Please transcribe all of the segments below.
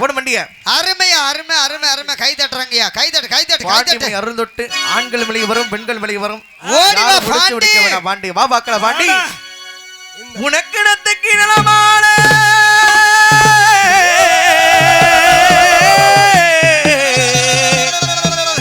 போட மண்டிய. அருமையா அருமை அருமை அருமை. கை தட்டுறாங்கய்யா. கை தட்டு கை தட்டு கை தட்டு. அருள் தொட்டு ஆண்கள் வெளியே வரும் பெண்கள் வெளியே வரும். ஓடி வா, பாண்டி. பாண்டி. வா பாக்கல பாண்டி. உனக்கிடத்துக்கு நிலமான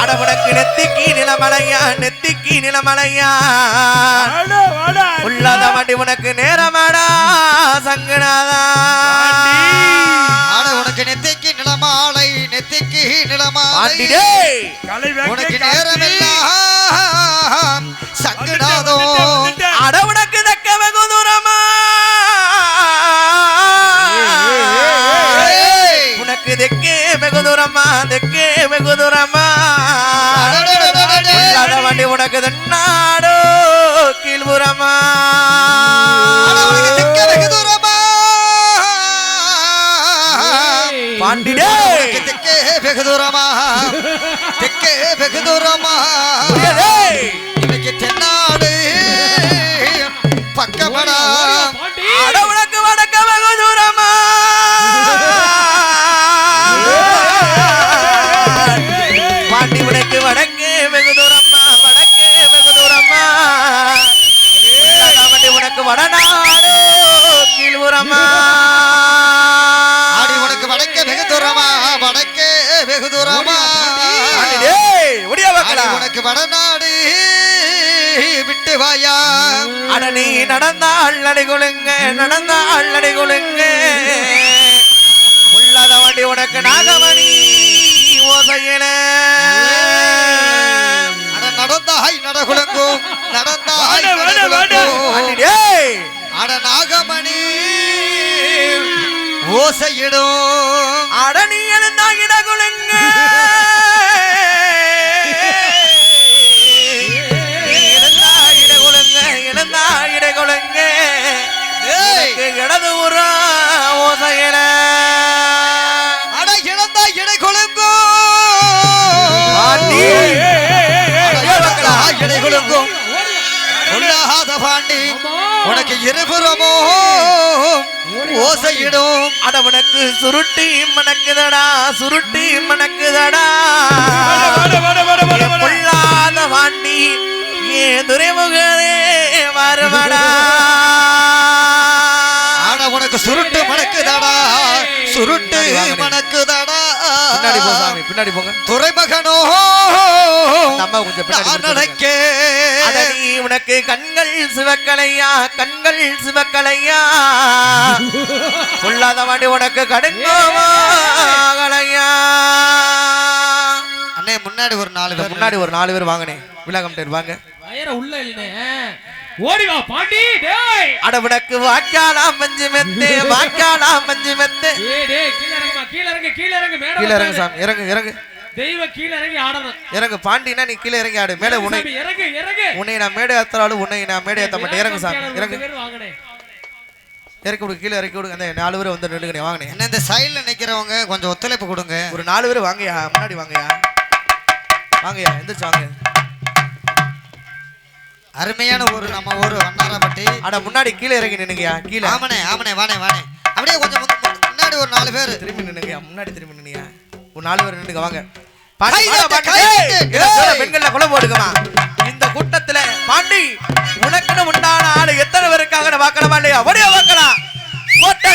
அட உனக்கு நெத்திக்கு நிலமலையா நெத்திக்கு நிலமலையா உள்ளாத மாட்டி உனக்கு நேரமாடா சங்கனாதா உனக்கு நெத்திக்கு நிலமாலை நெத்திக்கு நிலமாலை. உனக்கு நேரமெல்லாம் சங்கடாதோ அட உனக்கு தக்க வெகு தூரமா. உனக்கு தெக்கே வெகு தூரமா தெக்கே வெகு தூரமா? வண்டி உனக்கு தன்னாடோ வெகு தூரமா தெக்கே வெகு தூரமா? இன்னைக்கு தென்னாடு பக்கமடா நடந்தாள் நடி குலுங்க நடந்தாள் நடி குலுங்க உள்ளாத வண்டி உனக்கு நாகமணி ஓசையில நடந்தாய் நடகுலங்கும். நடந்தாய் அட நாகமணி ஓசையிடும். அட நீ எழுந்தா இட பாண்டி உனக்கு இருபுறமோ ஓசையிடும். அட உனக்கு சுருட்டி மணக்குதடா சுருட்டி மணக்குதடா. பொல்லாத வாண்டி ஏ துறைமுகரே வருவடா ஆட உனக்கு சுருட்டு மணக்குதாடா சுருட்டு. மணக்குதாடா. பின்னாடி போ சாமி பின்னாடி போங்க. துறைமகனோ அந்த அம்மா கொஞ்சம் பின்னாடி உனக்கு கண்கள் சிவக்கலையா கண்கள் சிவக்கலையா? பொல்லாத வாண்டி உனக்கு கடுங்கோலையா அண்ணே முன்னாடி ஒரு நாலு பேர் முன்னாடி ஒரு நாலு பேர் வாங்கினேன் விழாக்கம் வாங்க. வயர உள்ள இல்லனே ஓடி வா பாண்டி டேய். அட உனக்கு வாக்காலாம் மஞ்சு மெத்து வாக்காலாம் மஞ்சு மெத்து. டேய் கீழ கீழ இறங்கு கீழ இறங்கு மேடம் கீழே இறங்கு சாமி இறங்கு இறங்கு. தெய்வ கீழ இறங்கி ஆடணும். இறங்கு பாண்டினா நீ கீழே இறங்கி ஆடு மேலே உன்னை இறங்கு இறங்கு. உன்னை நான் மேடை ஏத்தாலும் உன்னை நான் மேடை ஏத்த மாட்டேன். இறங்கு சாமி இறங்கு. இறக்கி கீழே இறக்கி விடு. அந்த நாலு பேர் வந்து நின்றுங்க வாங்கினேன் என்ன இந்த சைடுல நிக்கிறவங்க கொஞ்சம் ஒத்துழைப்பு கொடுங்க. ஒரு நாலு பேர் வாங்கயா? முன்னாடி வாங்கயா? வாங்கயா? எந்திரிச்சு வாங்க. அருமையான ஒரு நம்ம ஒரு வண்ணாரப்பட்டி. அட முன்னாடி கீழே இறங்கி நின்னுங்கயா கீழே. ஆமனே ஆமனே வானே வானே அப்படியே கொஞ்சம் முன்னாடி ஒரு நாலு பேர். திரும்பி நின்னுங்கயா முன்னாடி திரும்பி நின்னுங்க ஒரு நாலு பேர் நின்னுங்க வாங்க. பெண்கள்ல குலம் போடுங்கம்மா இந்த கூட்டத்துல பாண்டி உனக்குன்னு உண்டான ஆளு எத்தனை பேர் இருக்காங்கன்னு பார்க்கலாமா இல்லையா? ஒடியா பார்க்கலாம். கோட்டை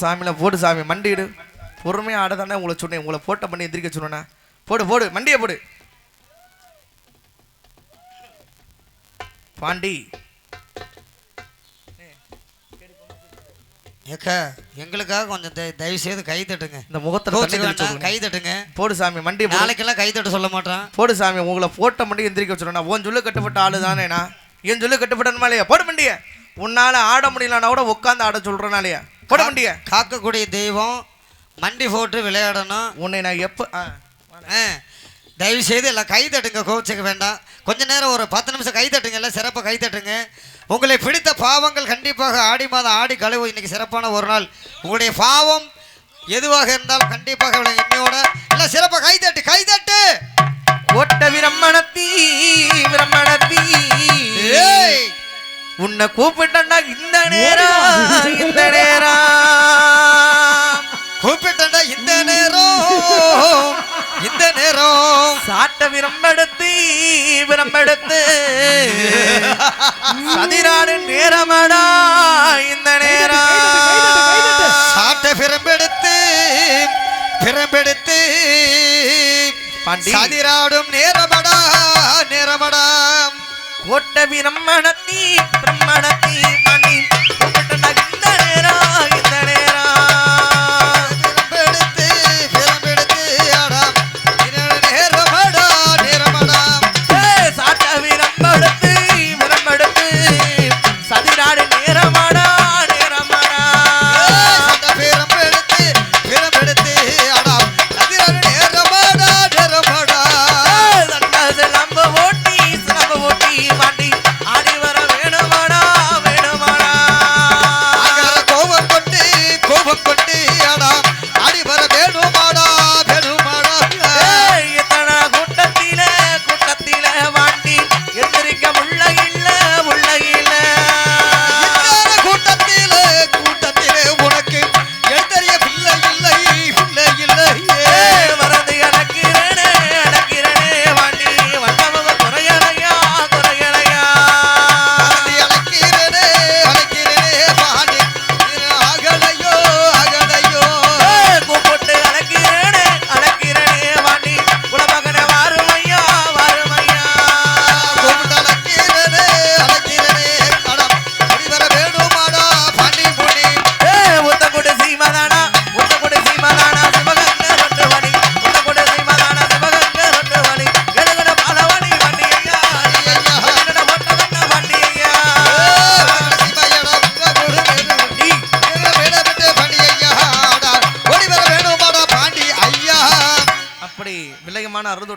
சாமியில போடு சாமி மண்டிடு பொறுமையா ஆட தானே உங்களை சொன்னேன். உங்களை போட்ட பண்ணி எந்திரிக்க சொன்னேனா? போடு போடு மண்டியை போடு. பாண்டி. ஏக்கா எங்களுக்காக கொஞ்சம் தய- தயவு செய்து கை தட்டுங்க. இந்த முகத்துல கை. தட்டுங்க. போடு சாமி மண்டியை போடு. நாளைக்கெல்லாம் கை தட்ட சொல்ல மாட்டான். போடு சாமி உங்களை போட்ட மண்டி எந்திரிக்க சொன்னா உன் சொல்லு கட்டுப்பட்ட ஆளு தானேண்ணா என் சொல்லு கட்டுப்பட்டனுமா இல்லையா? போடு மண்டிய. உன்னால ஆட முடியலன்னா கூட உட்காந்து ஆட சொல்றேனா இல்லையா? போட மண்டிய காக்கக்கூடிய தெய்வம் மண்டி போட்டு விளையாடணும். உன்னை நான் எப்ப தயவு செய்து எல்லாம் கை தட்டுங்க கோச்சிக்க வேண்டாம். கொஞ்ச நேரம் ஒரு பத்து நிமிஷம் கை தட்டுங்க எல்லாம் சிறப்பாக கை தட்டுங்க. உங்களை பிடித்த பாவங்கள் கண்டிப்பாக ஆடி மாதம் ஆடி கழுவு இன்னைக்கு சிறப்பான ஒரு நாள். உங்களுடைய பாவம் எதுவாக இருந்தாலும் கண்டிப்பாக எண்ணியோட எல்லாம் சிறப்பாக கை தட்டு கை தட்டு. ஓட்ட விரம்மணத்தி ஏய் உன்னை கூப்பிட்டா இந்த நேரம் இந்த நேரம். கூப்பிட்டா இந்த நேரம் இந்த நேரம். சாட்ட விரம்பெடுத்து விரம்பெடுத்து சதிராடு நேரமடா இந்த நேரம். சாட்டை பிரம்பெடுத்து பிரம்பெடுத்து. சதிராடும் நேரமடா நேரமடா. ஓட்ட விரம்மணத்தி பிரம்மணத்தி மணி.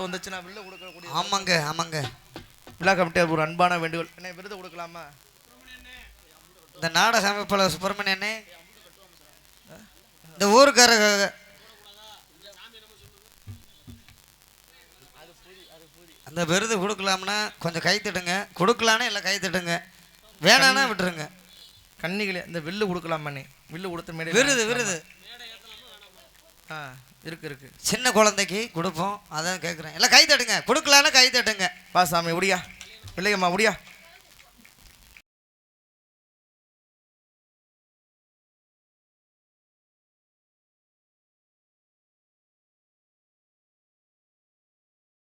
அறுதொட்டு வந்துச்சுன்னா வில்ல கொடுக்கக்கூடிய ஆமாங்க ஆமாங்க. விழா கமிட்டியார் ஒரு அன்பான வேண்டுகோள். என்ன விருது கொடுக்கலாமா? இந்த நாடக அமைப்பாளர் சுப்பிரமணியனே இந்த ஊருக்கார அந்த விருது கொடுக்கலாம்னா கொஞ்சம் கை தட்டுங்க. கொடுக்கலான்னு இல்லை கை தட்டுங்க. வேணான்னா விட்டுருங்க. கன்னிகளே இந்த வில்லு கொடுக்கலாமாண்ணே வில்லு கொடுத்த மேடை விருது விருது. ஆ. இருக்கு இருக்கு. சின்ன குழந்தைக்கு கொடுப்போம் அதான் கேட்குறேன் எல்லாம் கை தட்டுங்க. கொடுக்கலான்னு கை தட்டுங்க. வா சாமி முடியா இல்லையம்மா முடியா